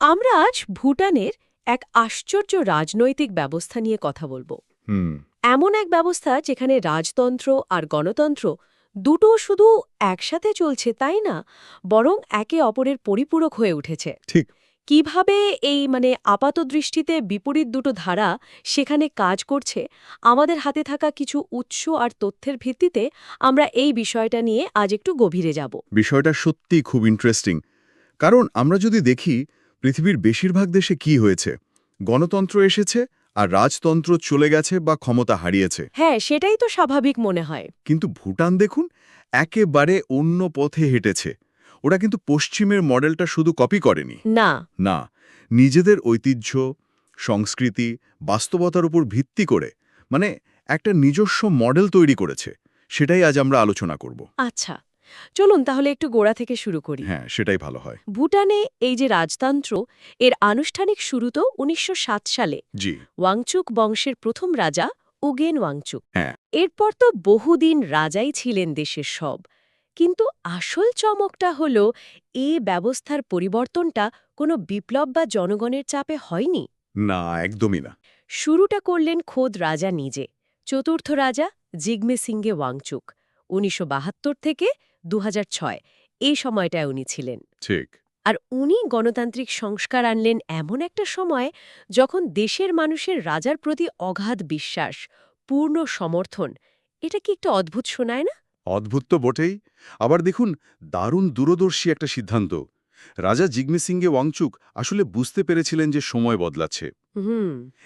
আমরা আজ ভুটানের এক আশ্চর্য রাজনৈতিক ব্যবস্থা নিয়ে কথা বলব। হুম। এমন এক ব্যবস্থা যেখানে রাজতন্ত্র আর গণতন্ত্র দুটো শুধু একসাথে চলছে তাই না? বরং একে অপরের পরিপূরক হয়ে উঠেছে। ঠিক। কীভাবে এই মানে আপাত দৃষ্টিতে বিপরীত দুটো ধারা সেখানে কাজ করছে আমাদের হাতে থাকা কিছু উৎস আর তথ্যের ভিত্তিতে আমরা এই বিষয়টা নিয়ে আজ একটু গভীরে যাব। বিষয়টা সত্যি খুব ইন্টারেস্টিং কারণ আমরা যদি দেখি পৃথিবীর বেশিরভাগ দেশে কি হয়েছে? গণতন্ত্র এসেছে আর রাজতন্ত্র চলে গেছে বা ক্ষমতা হারিয়েছে। হ্যাঁ সেটাই তো স্বাভাবিক মনে হয়। কিন্তু ভুটান দেখুন একেবারে অন্য পথে হেঁটেছে। ওরা কিন্তু পশ্চিমের মডেলটা শুধু কপি করেনি। না। না নিজেদের ঐতিহ্য সংস্কৃতি বাস্তবতার উপর ভিত্তি করে মানে একটা নিজস্ব মডেল তৈরি করেছে। সেটাই আজ আমরা আলোচনা করব। আচ্ছা। চলুন তাহলে একটু গোড়া থেকে শুরু করি। হ্যাঁ সেটাই ভালো হয়। ভুটানে এই যে রাজতন্ত্র এর আনুষ্ঠানিক শুরু তো উনিশশো সাত সালে। জি। ওয়াংচুক বংশের প্রথম রাজা উগেন ওয়াংচুক। হ্যাঁ। এরপর তো বহুদিন রাজাই ছিলেন দেশের সব। কিন্তু আসল চমকটা হল এ ব্যবস্থার পরিবর্তনটা কোনো বিপ্লব বা জনগণের চাপে হয়নি? না একদমই না। শুরুটা করলেন খোদ রাজা নিজে। চতুর্থ রাজা জিগমে সিংগে ওয়াংচুক। উনিশশো বাহাত্তর থেকে দু হাজার ছয়। এই সময়টায় উনি ছিলেন। ঠিক। আর উনি গণতান্ত্রিক সংস্কার আনলেন এমন একটা সময় যখন দেশের মানুষের রাজার প্রতি অগাধ বিশ্বাস পূর্ণ সমর্থন এটা কি একটা অদ্ভুত শোনায় না? অদ্ভুত তো বটেই। আবার দেখুন দারুণ দূরদর্শী একটা সিদ্ধান্ত। রাজা জিগমি সিংহে ওয়াংচুক আসলে বুঝতে পেরেছিলেন যে সময় বদলাচ্ছে।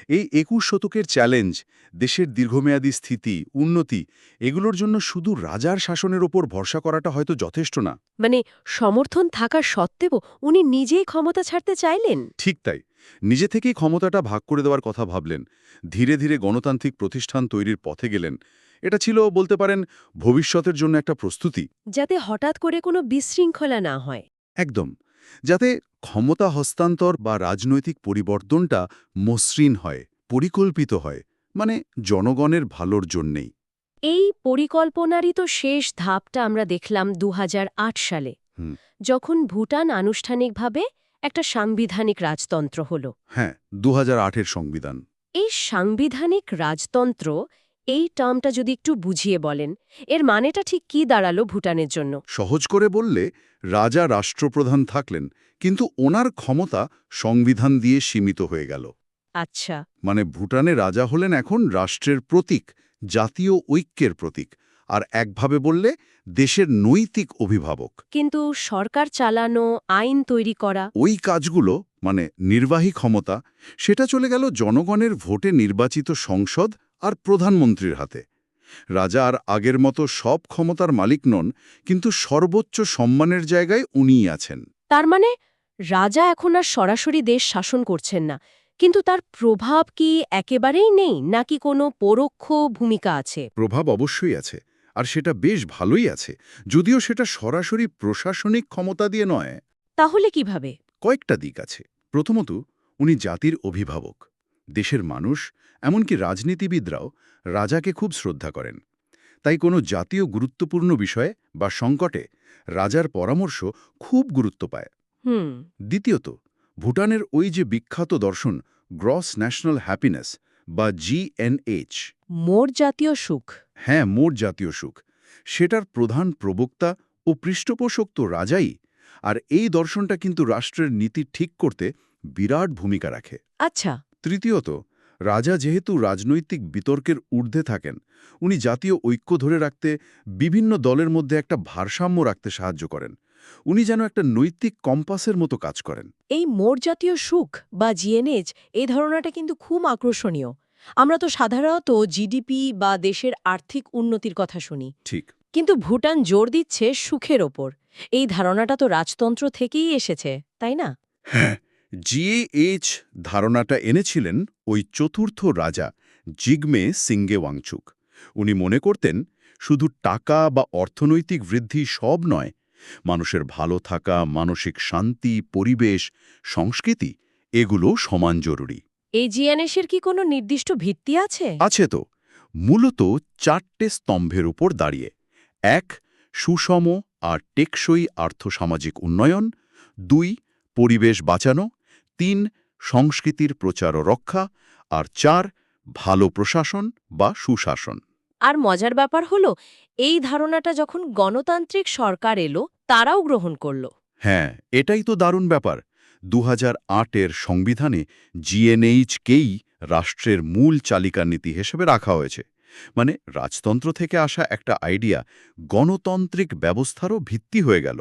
এই একুশ শতকের চ্যালেঞ্জ দেশের দীর্ঘমেয়াদী স্থিতি উন্নতি এগুলোর জন্য শুধু রাজার শাসনের ওপর ভরসা করাটা হয়তো যথেষ্ট না। মানে সমর্থন থাকা সত্ত্বেও উনি নিজেই ক্ষমতা ছাড়তে চাইলেন? ঠিক তাই। নিজে থেকেই ক্ষমতাটা ভাগ করে দেওয়ার কথা ভাবলেন। ধীরে ধীরে গণতান্ত্রিক প্রতিষ্ঠান তৈরির পথে গেলেন। এটা ছিল বলতে পারেন ভবিষ্যতের জন্য একটা প্রস্তুতি। যাতে হঠাৎ করে কোনো বিশৃঙ্খলা না হয়। একদম। যাতে ক্ষমতা হস্তান্তর বা রাজনৈতিক পরিবর্তনটা মসৃণ হয় পরিকল্পিত হয় মানে জনগণের ভালোর জন্যেই। এই পরিকল্পনারই তো শেষ ধাপটা আমরা দেখলাম দু হাজার আট সালে। যখন ভুটান আনুষ্ঠানিকভাবে একটা সাংবিধানিক রাজতন্ত্র হল। হ্যাঁ দু এর সংবিধান। এই সাংবিধানিক রাজতন্ত্র এই টার্মটা যদি একটু বুঝিয়ে বলেন এর মানেটা ঠিক কি দাঁড়াল ভুটানের জন্য? সহজ করে বললে রাজা রাষ্ট্রপ্রধান থাকলেন কিন্তু ওনার ক্ষমতা সংবিধান দিয়ে সীমিত হয়ে গেল। আচ্ছা। মানে ভুটানে রাজা হলেন এখন রাষ্ট্রের প্রতীক জাতীয় ঐক্যের প্রতীক আর একভাবে বললে দেশের নৈতিক অভিভাবক। কিন্তু সরকার চালানো আইন তৈরি করা? ওই কাজগুলো মানে নির্বাহী ক্ষমতা সেটা চলে গেল জনগণের ভোটে নির্বাচিত সংসদ আর প্রধানমন্ত্রীর হাতে। রাজা আর আগের মতো সব ক্ষমতার মালিক নন কিন্তু সর্বোচ্চ সম্মানের জায়গায় উনিই আছেন। তার মানে রাজা এখন আর সরাসরি দেশ শাসন করছেন না। কিন্তু তার প্রভাব কি একেবারেই নেই নাকি কোনো পরোক্ষ ভূমিকা আছে? প্রভাব অবশ্যই আছে আর সেটা বেশ ভালোই আছে যদিও সেটা সরাসরি প্রশাসনিক ক্ষমতা দিয়ে নয়। তাহলে কীভাবে? কয়েকটা দিক আছে। প্রথমত উনি জাতির অভিভাবক। দেশের মানুষ এমনকি রাজনীতিবিদরাও রাজাকে খুব শ্রদ্ধা করেন। তাই কোনো জাতীয় গুরুত্বপূর্ণ বিষয়ে বা সংকটে রাজার পরামর্শ খুব গুরুত্ব পায়। দ্বিতীয়ত ভুটানের ওই যে বিখ্যাত দর্শন গ্রস ন্যাশনাল হ্যাপিনেস বা জিএনএইচ মোর জাতীয় সুখ। হ্যাঁ মোর জাতীয় সুখ। সেটার প্রধান প্রবক্তা ও পৃষ্ঠপোষক তো রাজাই আর এই দর্শনটা কিন্তু রাষ্ট্রের নীতি ঠিক করতে বিরাট ভূমিকা রাখে। আচ্ছা তৃতীয়ত রাজা যেহেতু রাজনৈতিক বিতর্কের ঊর্ধ্বে থাকেন উনি জাতীয় ঐক্য ধরে রাখতে বিভিন্ন দলের মধ্যে একটা ভারসাম্য রাখতে সাহায্য করেন। উনি যেন একটা নৈতিক কম্পাসের মতো কাজ করেন। এই মোর জাতীয় সুখ বা জিএনএইচ এই ধারণাটা কিন্তু খুব আকর্ষণীয়। আমরা তো সাধারণত জিডিপি বা দেশের আর্থিক উন্নতির কথা শুনি। ঠিক। কিন্তু ভুটান জোর দিচ্ছে সুখের ওপর। এই ধারণাটা তো রাজতন্ত্র থেকেই এসেছে তাই না? হ্যাঁ জিএএইচ ধারণাটা এনেছিলেন ওই চতুর্থ রাজা জিগমে সিঙ্গে ওয়াংচুক উনি মনে করতেন শুধু টাকা বা অর্থনৈতিক বৃদ্ধি সব নয় মানুষের ভালো থাকা মানসিক শান্তি পরিবেশ সংস্কৃতি এগুলো সমান জরুরি। এই জিএনএসের কি কোনো নির্দিষ্ট ভিত্তি আছে? আছে তো। মূলত চারটে স্তম্ভের উপর দাঁড়িয়ে। এক সুষম আর টেকসই আর্থসামাজিক উন্নয়ন। দুই পরিবেশ বাঁচানো। তিন সংস্কৃতির প্রচার ও রক্ষা আর চার ভালো প্রশাসন বা সুশাসন। আর মজার ব্যাপার হলো এই ধারণাটা যখন গণতান্ত্রিক সরকার এলো তারাও গ্রহণ করল। হ্যাঁ এটাই তো দারুণ ব্যাপার। দু হাজার আট এর সংবিধানে জিএনএইচকেই রাষ্ট্রের মূল চালিকা নীতি হিসেবে রাখা হয়েছে। মানে রাজতন্ত্র থেকে আসা একটা আইডিয়া গণতান্ত্রিক ব্যবস্থারও ভিত্তি হয়ে গেল।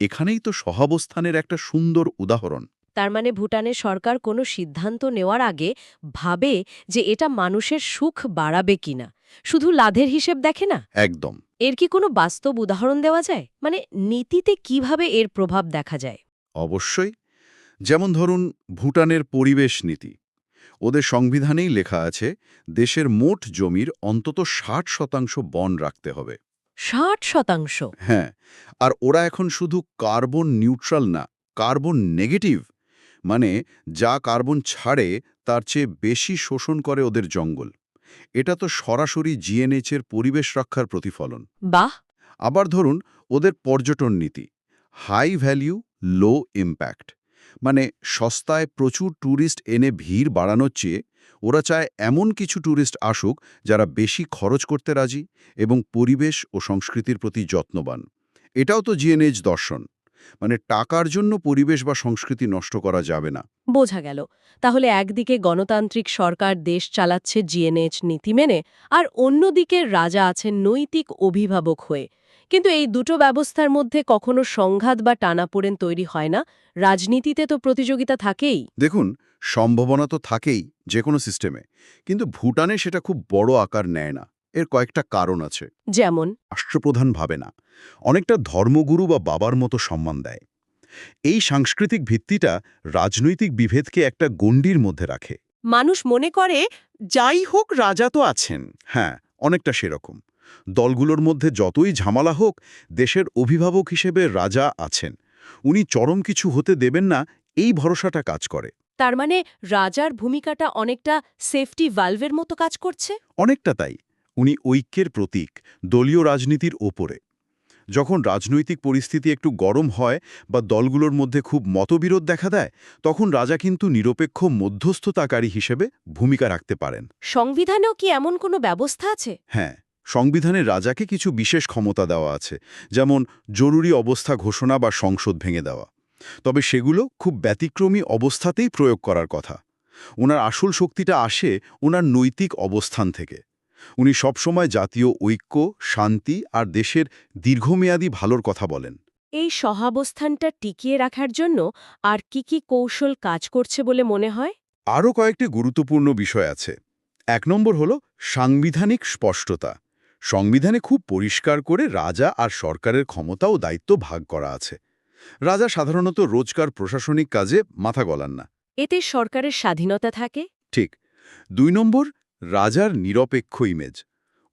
এখানেই তো সহাবস্থানের একটা সুন্দর উদাহরণ। তার মানে ভুটানের সরকার কোনো সিদ্ধান্ত নেওয়ার আগে ভাবে যে এটা মানুষের সুখ বাড়াবে কিনা। শুধু লাভের হিসেব দেখে না? একদম। এর কি কোনো বাস্তব উদাহরণ দেওয়া যায়? মানে নীতিতে কীভাবে এর প্রভাব দেখা যায়? অবশ্যই। যেমন ধরুন ভুটানের পরিবেশ নীতি। ওদের সংবিধানেই লেখা আছে দেশের মোট জমির অন্তত ষাট শতাংশ বন রাখতে হবে। ষাট শতাংশ? হ্যাঁ আর ওরা এখন শুধু কার্বন নিউট্রাল না কার্বন নেগেটিভ মানে যা কার্বন ছাড়ে তার চেয়ে বেশি শোষণ করে ওদের জঙ্গল। এটা তো সরাসরি জিএনএইচের পরিবেশ রক্ষার প্রতিফলন। বাহ! আবার ধরুন ওদের পর্যটন নীতি। হাই ভ্যালিউ লো ইম্প্যাক্ট মানে সস্তায় প্রচুর ট্যুরিস্ট এনে ভিড় বাড়ানোর চেয়ে ওরা চায় এমন কিছু ট্যুরিস্ট আসুক যারা বেশি খরচ করতে রাজি এবং পরিবেশ ও সংস্কৃতির প্রতি যত্নবান। এটাও তো জিএনএইচ দর্শন। মানে টাকার জন্য পরিবেশ বা সংস্কৃতি নষ্ট করা যাবে না। বোঝা গেল। তাহলে একদিকে গণতান্ত্রিক সরকার দেশ চালাচ্ছে জিএনএইচ নীতি মেনে আর অন্যদিকে রাজা আছেন নৈতিক অভিভাবক হয়ে। কিন্তু এই দুটো ব্যবস্থার মধ্যে কখনো সংঘাত বা টানাপোড়েন তৈরি হয় না? রাজনীতিতে তো প্রতিযোগিতা থাকেই। দেখুন সম্ভাবনা তো থাকেই যে কোনো সিস্টেমে কিন্তু ভুটানে সেটা খুব বড় আকার নেয় না। এর কয়েকটা কারণ আছে। যেমন? রাষ্ট্রপ্রধান ভাবে না। অনেকটা ধর্মগুরু বা বাবার মতো সম্মান দেয়। এই সাংস্কৃতিক ভিত্তিটা রাজনৈতিক বিভেদকে একটা গণ্ডির মধ্যে রাখে। মানুষ মনে করে যাই হোক রাজা তো আছেন। হ্যাঁ অনেকটা সেরকম। দলগুলোর মধ্যে যতই ঝামেলা হোক দেশের অভিভাবক হিসেবে রাজা আছেন। উনি চরম কিছু হতে দেবেন না এই ভরসাটা কাজ করে। তার মানে রাজার ভূমিকাটা অনেকটা সেফটি ভালভের মতো কাজ করছে? অনেকটা তাই। উনি ঐক্যের প্রতীক দলীয় রাজনীতির ওপরে। যখন রাজনৈতিক পরিস্থিতি একটু গরম হয় বা দলগুলোর মধ্যে খুব মতবিরোধ দেখা দেয় তখন রাজা কিন্তু নিরপেক্ষ মধ্যস্থতাকারী হিসেবে ভূমিকা রাখতে পারেন। সংবিধানেও কি এমন কোনো ব্যবস্থা আছে? হ্যাঁ সংবিধানে রাজাকে কিছু বিশেষ ক্ষমতা দেওয়া আছে যেমন জরুরি অবস্থা ঘোষণা বা সংসদ ভেঙে দেওয়া। তবে সেগুলো খুব ব্যতিক্রমী অবস্থাতেই প্রয়োগ করার কথা। ওনার আসল শক্তিটা আসে ওনার নৈতিক অবস্থান থেকে। উনি সবসময় জাতীয় ঐক্য শান্তি আর দেশের দীর্ঘমেয়াদী ভালোর কথা বলেন। এই সহাবস্থানটা টিকিয়ে রাখার জন্য আর কি কি কৌশল কাজ করছে বলে মনে হয়? আরও কয়েকটি গুরুত্বপূর্ণ বিষয় আছে। এক নম্বর হল সাংবিধানিক স্পষ্টতা। সংবিধানে খুব পরিষ্কার করে রাজা আর সরকারের ক্ষমতা ও দায়িত্ব ভাগ করা আছে। রাজা সাধারণত রোজকার প্রশাসনিক কাজে মাথা গলান না। এতে সরকারের স্বাধীনতা থাকে? ঠিক। দুই নম্বর রাজার নিরপেক্ষ ইমেজ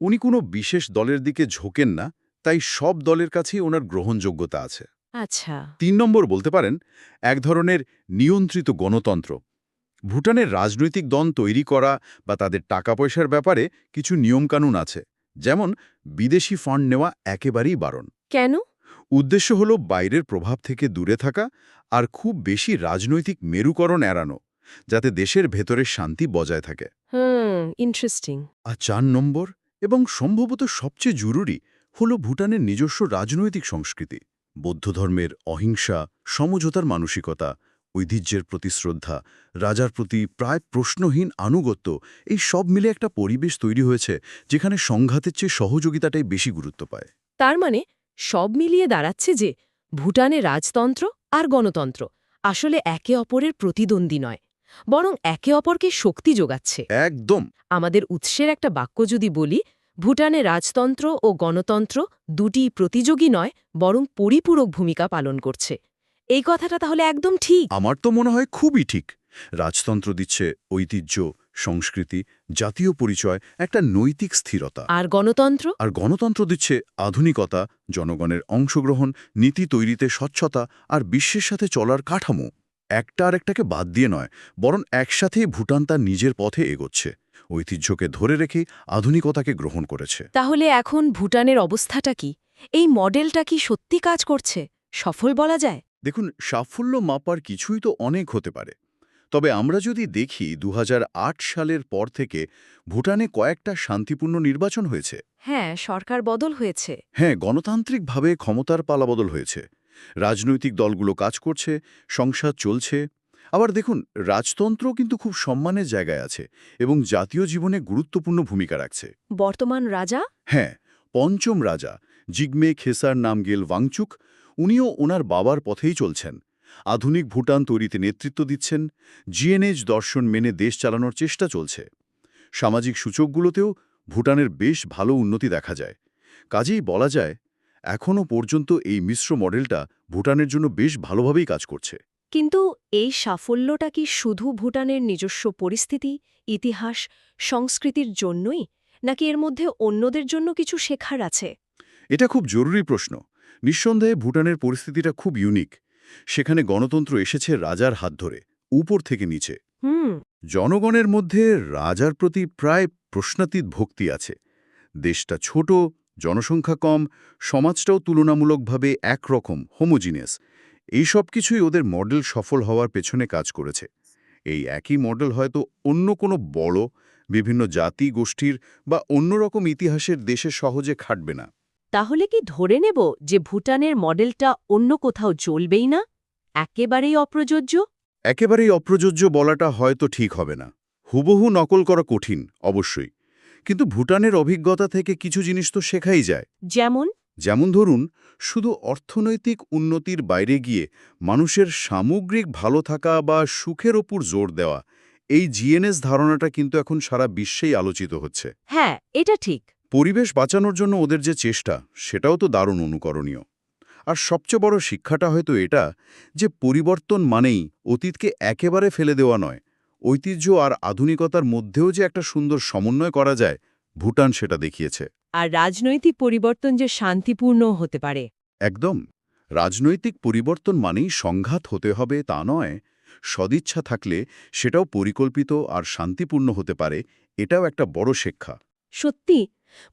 উনি কোনো বিশেষ দলের দিকে ঝোঁকেন না তাই সব দলের কাছেই ওনার গ্রহণযোগ্যতা আছে। আচ্ছা। তিন নম্বর বলতে পারেন এক ধরনের নিয়ন্ত্রিত গণতন্ত্র। ভুটানের রাজনৈতিক দল তৈরি করা বা তাদের টাকা পয়সার ব্যাপারে কিছু নিয়মকানুন আছে যেমন বিদেশি ফান্ড নেওয়া একেবারেই বারণ। কেন? উদ্দেশ্য হল বাইরের প্রভাব থেকে দূরে থাকা আর খুব বেশি রাজনৈতিক মেরুকরণ এড়ানো। যাতে দেশের ভেতরে শান্তি বজায় থাকে। হুম ইন্টারেস্টিং আর চার নম্বর এবং সম্ভবত সবচেয়ে জরুরি হল ভুটানের নিজস্ব রাজনৈতিক সংস্কৃতি বৌদ্ধ ধর্মের অহিংসা সমঝোতার মানসিকতা ঐতিহ্যের প্রতি শ্রদ্ধা রাজার প্রতি প্রায় প্রশ্নহীন আনুগত্য এই সব মিলে একটা পরিবেশ তৈরি হয়েছে যেখানে সংঘাতের চেয়ে সহযোগিতাটাই বেশি গুরুত্ব পায়। তার মানে সব মিলিয়ে দাঁড়াচ্ছে যে ভুটানে রাজতন্ত্র আর গণতন্ত্র আসলে একে অপরের প্রতিদ্বন্দ্বী নয়। বরং একে অপরকে শক্তি যোগাচ্ছে। একদম। আমাদের উৎসের একটা বাক্য যদি বলি ভুটানে রাজতন্ত্র ও গণতন্ত্র দুটি প্রতিযোগী নয় বরং পরিপূরক ভূমিকা পালন করছে। এই কথাটা তাহলে একদম ঠিক। আমার তো মনে হয় খুবই ঠিক। রাজতন্ত্র দিচ্ছে ঐতিহ্য সংস্কৃতি জাতীয় পরিচয় একটা নৈতিক স্থিরতা। আর গণতন্ত্র? আর গণতন্ত্র দিচ্ছে আধুনিকতা জনগণের অংশগ্রহণ নীতি তৈরিতে স্বচ্ছতা আর বিশ্বের সাথে চলার কাঠামো। একটা আর একটাকে বাদ দিয়ে নয় বরং একসাথেই ভুটান তার নিজের পথে এগোচ্ছে। ঐতিহ্যকে ধরে রেখে আধুনিকতাকে গ্রহণ করেছে। তাহলে এখন ভুটানের অবস্থাটা কি? এই মডেলটা কি সত্যি কাজ করছে? সফল বলা যায়? দেখুন সাফল্য মাপার কিছুই তো অনেক হতে পারে। তবে আমরা যদি দেখি দু হাজার আট সালের পর থেকে ভুটানে কয়েকটা শান্তিপূর্ণ নির্বাচন হয়েছে। হ্যাঁ সরকার বদল হয়েছে। হ্যাঁ গণতান্ত্রিকভাবে ক্ষমতার পালাবদল হয়েছে। রাজনৈতিক দলগুলো কাজ করছে সংসার চলছে। আবার দেখুন রাজতন্ত্র কিন্তু খুব সম্মানের জায়গায় আছে এবং জাতীয় জীবনে গুরুত্বপূর্ণ ভূমিকা রাখছে। বর্তমান রাজা? হ্যাঁ পঞ্চম রাজা জিগমে খেসার নামগেল ওয়াংচুক উনিও ওনার বাবার পথেই চলছেন। আধুনিক ভুটান তৈরিতে নেতৃত্ব দিচ্ছেন জিএনএইচ দর্শন মেনে দেশ চালানোর চেষ্টা চলছে। সামাজিক সূচকগুলোতেও ভুটানের বেশ ভালো উন্নতি দেখা যায়। কাজেই বলা যায় এখনও পর্যন্ত এই মিশ্র মডেলটা ভুটানের জন্য বেশ ভালোভাবেই কাজ করছে। কিন্তু এই সাফল্যটা কি শুধু ভুটানের নিজস্ব পরিস্থিতি ইতিহাস সংস্কৃতির জন্যই নাকি এর মধ্যে অন্যদের জন্য কিছু শেখার আছে? এটা খুব জরুরি প্রশ্ন। নিঃসন্দেহে ভুটানের পরিস্থিতিটা খুব ইউনিক। সেখানে গণতন্ত্র এসেছে রাজার হাত ধরে উপর থেকে নিচে। হুম। জনগণের মধ্যে রাজার প্রতি প্রায় প্রশ্নাতীত ভক্তি আছে। দেশটা ছোট জনসংখ্যা কম সমাজটাও তুলনামূলকভাবে একরকম হোমোজিনিয়াস এই সব কিছুই ওদের মডেল সফল হওয়ার পেছনে কাজ করেছে। এই একই মডেল হয়তো অন্য কোনো বড় বিভিন্ন জাতি গোষ্ঠীর বা অন্যরকম ইতিহাসের দেশে সহজে খাটবে না। তাহলে কি ধরে নেব যে ভুটানের মডেলটা অন্য কোথাও চলবেই না? একেবারেই অপ্রযোজ্য? একেবারেই অপ্রযোজ্য বলাটা হয়তো ঠিক হবে না। হুবহু নকল করা কঠিন অবশ্যই। কিন্তু ভুটানের অভিজ্ঞতা থেকে কিছু জিনিস তো শেখাই যায়। যেমন? যেমন ধরুন শুধু অর্থনৈতিক উন্নতির বাইরে গিয়ে মানুষের সামগ্রিক ভালো থাকা বা সুখের ওপর জোর দেওয়া এই জিএনএস ধারণাটা কিন্তু এখন সারা বিশ্বেই আলোচিত হচ্ছে। হ্যাঁ এটা ঠিক। পরিবেশ বাঁচানোর জন্য ওদের যে চেষ্টা সেটাও তো দারুণ অনুকরণীয়। আর সবচেয়ে বড় শিক্ষাটা হয়তো এটা যে পরিবর্তন মানেই অতীতকে একেবারে ফেলে দেওয়া নয় ঐতিহ্য আর আধুনিকতার মধ্যেও যে একটা সুন্দর সমন্বয় করা যায় ভুটান সেটা দেখিয়েছে। আর রাজনৈতিক পরিবর্তন যে শান্তিপূর্ণ হতে পারে। একদম। রাজনৈতিক পরিবর্তন মানেই সংঘাত হতে হবে তা নয় সদিচ্ছা থাকলে সেটাও পরিকল্পিত আর শান্তিপূর্ণ হতে পারে এটাও একটা বড় শিক্ষা। সত্যি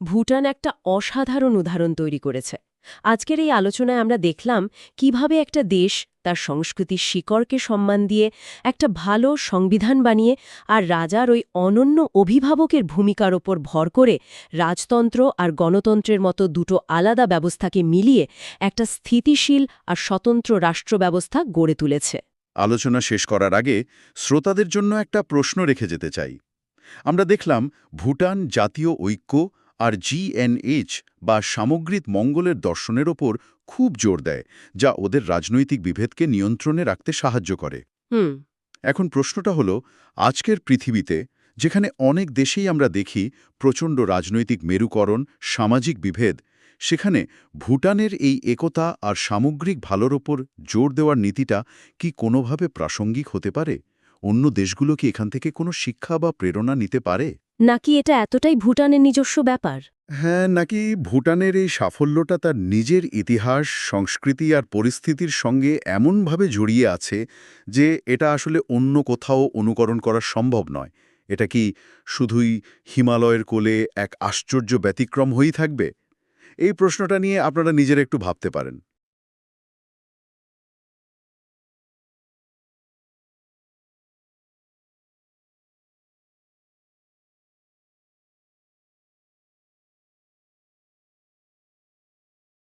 ভুটান একটা অসাধারণ উদাহরণ তৈরি করেছে। আজকের এই আলোচনায় আমরা দেখলাম কীভাবে একটা দেশ তার সংস্কৃতির শিকড়কে সম্মান দিয়ে একটা ভালো সংবিধান বানিয়ে আর রাজার ওই অনন্য অভিভাবকের ভূমিকার ওপর ভর করে রাজতন্ত্র আর গণতন্ত্রের মতো দুটো আলাদা ব্যবস্থাকে মিলিয়ে একটা স্থিতিশীল আর স্বতন্ত্র রাষ্ট্র ব্যবস্থা গড়ে তুলেছে। আলোচনা শেষ করার আগে শ্রোতাদের জন্য একটা প্রশ্ন রেখে যেতে চাই। আমরা দেখলাম ভুটান জাতীয় ঐক্য আর জিএনএইচ বা সামগ্রিক মঙ্গলের দর্শনের ওপর খুব জোর দেয় যা ওদের রাজনৈতিক বিভেদকে নিয়ন্ত্রণে রাখতে সাহায্য করে। এখন প্রশ্নটা হলো আজকের পৃথিবীতে যেখানে অনেক দেশেই আমরা দেখি প্রচণ্ড রাজনৈতিক মেরুকরণ সামাজিক বিভেদ সেখানে ভুটানের এই একতা আর সামগ্রিক ভালোর ওপর জোর দেওয়ার নীতিটা কি কোনোভাবে প্রাসঙ্গিক হতে পারে? অন্য দেশগুলো কি এখান থেকে কোনো শিক্ষা বা প্রেরণা নিতে পারে? নাকি এটা এতটাই ভুটানের নিজস্ব ব্যাপার? হ্যাঁ নাকি ভুটানের এই সাফল্যটা তার নিজের ইতিহাস, সংস্কৃতি আর পরিস্থিতির সঙ্গে এমনভাবে জড়িয়ে আছে যে এটা আসলে অন্য কোথাও অনুকরণ করা সম্ভব নয়। এটা কি শুধুই হিমালয়ের কোলে এক আশ্চর্য ব্যতিক্রম হয়েই থাকবে? এই প্রশ্নটা নিয়ে আপনারা নিজেরা একটু ভাবতে পারেন।